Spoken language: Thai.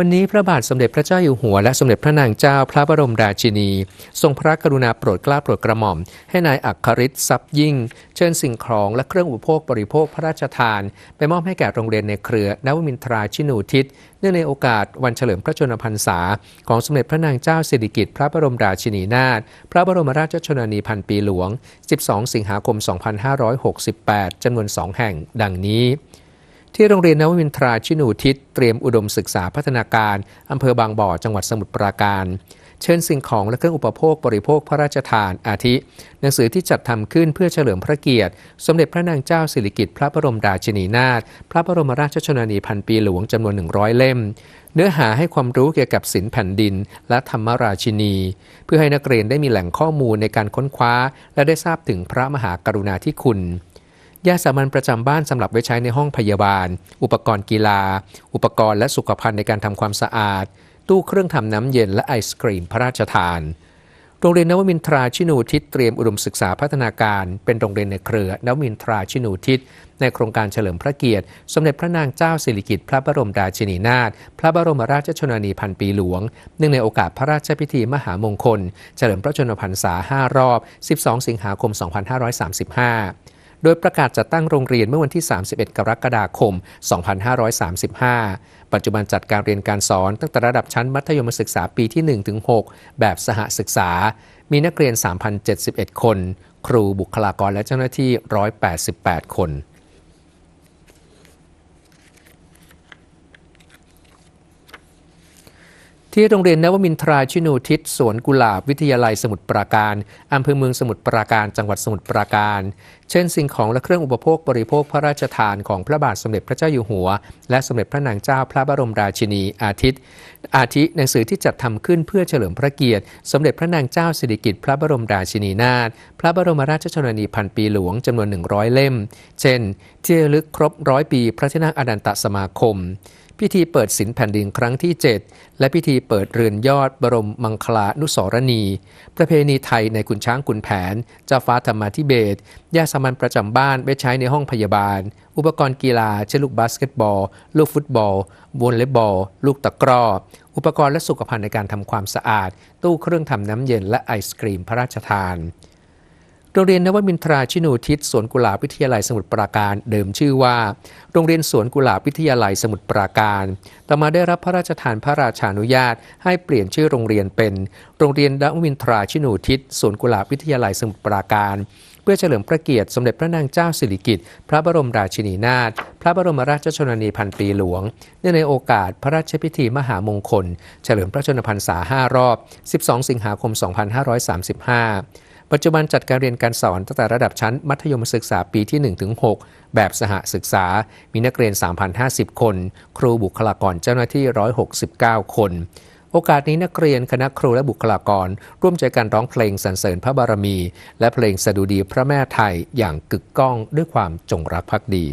วันนี้พระบาทสมเด็จพระเจ้าอยู่หัวและสมเด็จพระนางเจ้าพระบรมราชินี ทรงพระกรุณาโปรดเกล้าโปรดกระหม่อม ให้นายอัครฤทธิ์ทรัพย์ยิ่ง เชิญสิ่งของและเครื่องอุปโภคบริโภคพระราชทาน ไปมอบให้แก่โรงเรียนในเครือนวมินทราชินูทิศเนื่องในโอกาสวันเฉลิมพระชนมพรรษา ของสมเด็จพระนางเจ้าสิริกิติ์พระบรมราชินีนาถพระบรมราชชนนีพันปีหลวง 12 สิงหาคม 2568จำนวน 2 แห่ง ดังนี้ ที่โรงเรียนนวมินทราชินูทิศเตรียมอุดมศึกษาพัฒนาการอำเภอบางบ่อจังหวัดสมุทรปราการ เชิญสิ่งของและเครื่องอุปโภคบริโภคพระราชทาน อาทิ หนังสือที่จัดทำขึ้นเพื่อเฉลิมพระเกียรติ สมเด็จพระนางเจ้าสิริกิติ์พระบรมราชินีนาถพระบรมราชชนนีพันปีหลวงจำนวน 100 เล่ม เนื้อหาให้ความรู้เกี่ยวกับศิลป์แผ่นดิน และธรรมราชินี เพื่อให้นักเรียนได้มีแหล่งข้อมูลในการค้นคว้า และได้ทราบถึงพระมหากรุณาธิคุณ ยาสามัญประจำบ้านสำหรับไว้ใช้ในห้องพยาบาล อุปกรณ์กีฬา อุปกรณ์และสุขภัณฑ์ในการทำความสะอาด ตู้เครื่องทำน้ำเย็นและไอศกรีมพระราชทาน โรงเรียนนวมินทราชินูทิศเตรียมอุดมศึกษาพัฒนาการ เป็นโรงเรียนในเครือนวมินทราชินูทิศในโครงการเฉลิมพระเกียรติ สมเด็จพระนางเจ้าสิริกิติ์พระบรมราชินีนาถพระบรมราชชนนีพันปีหลวง เนื่องในโอกาสพระราชพิธีมหามงคล เฉลิมพระชนมพรรษา 5 รอบ 12 สิงหาคม 2535 โดยประกาศจัดตั้งโรงเรียนเมื่อวันที่ 31 กรกฎาคม 2535 ปัจจุบันจัดการเรียนการสอนตั้งแต่ระดับชั้นมัธยมศึกษาปีที่1-6แบบสหศึกษา มีนักเรียน 3,071 คน ครูบุคลากรและเจ้าหน้าที่ 188 คน ที่โรงเรียนนวมินทราชินูทิศสวนกุหลาบวิทยาลัยสมุทรปราการอำเภอเมืองสมุทรปราการจังหวัดสมุทรปราการ เช่นสิ่งของและเครื่องอุปโภคบริโภคพระราชทานของพระบาทสมเด็จพระเจ้าอยู่หัว และสมเด็จพระนางเจ้าพระบรมราชินีอาทิตย์อาทิหนังสือที่จัดทำขึ้นเพื่อเฉลิมพระเกียรติ สมเด็จพระนางเจ้าสิริกิติ์พระบรมราชินีนาถพระบรมราชชนนีพันปีหลวงจำนวน 100 เล่ม เช่น เที่ระลึกครบร้อยปี พระที่นั่งอนันตสมาคม พิธีเปิดศิลป์แผ่นดินครั้งที่ 7 และพิธีเปิดเรือนยอดบรมมังคลานุสรณี ประเพณีไทยในขุนช้างขุนแผน เจ้าฟ้าธรรมาธิเบศยาสมัญประจำบ้านไว้ใช้ในห้องพยาบาล อุปกรณ์กีฬาเช่นลูกบาสเกตบอล ลูกฟุตบอลวอลเลย์บอล ลูกตะกร้อ อุปกรณ์และสุขภัณฑ์ในการทำความสะอาด ตู้เครื่องทำน้ำเย็นและไอศกรีมพระราชทาน รงเรียนนวมินทราชินูทิศสวนกุหลาบวิทยาลัยสมุทรปราการเดิมชื่อว่า โรงเรียนสวนกุหลาบวิทยาลัยสมุทรปราการ ต่อมาได้รับพระราชทานพระราชานุญาต ให้เปลี่ยนชื่อโรงเรียนเป็น โรงเรียนนวมินทราชินูทิศสวนกุหลาบวิทยาลัยสมุทรปราการ เพื่อเฉลิมพระเกียรติสมเด็จพระนางเจ้าสิริกิติ์พระบรมราชินีนาถพระบรมราชชนนีพันปีหลวงเนื่องในโอกาสพระราชพิธีมหามงคลเฉลิมพระชนมพรรษา 5 รอบ 12 สิงหาคม 2535 ปัจจุบันจัดการเรียนการสอนตั้งแต่ระดับชั้นมัธยมศึกษาปีที่ 1-6 แบบสหศึกษา มีนักเรียน 3,050 คน ครูบุคลากรเจ้าหน้าที่ 169 คน โอกาสนี้นักเรียนคณะครูและบุคลากร ร่วมใจกันร้องเพลงสรรเสริญพระบารมี และเพลงสดุดีพระแม่ไทยอย่างกึกก้องด้วยความจงรักภักดี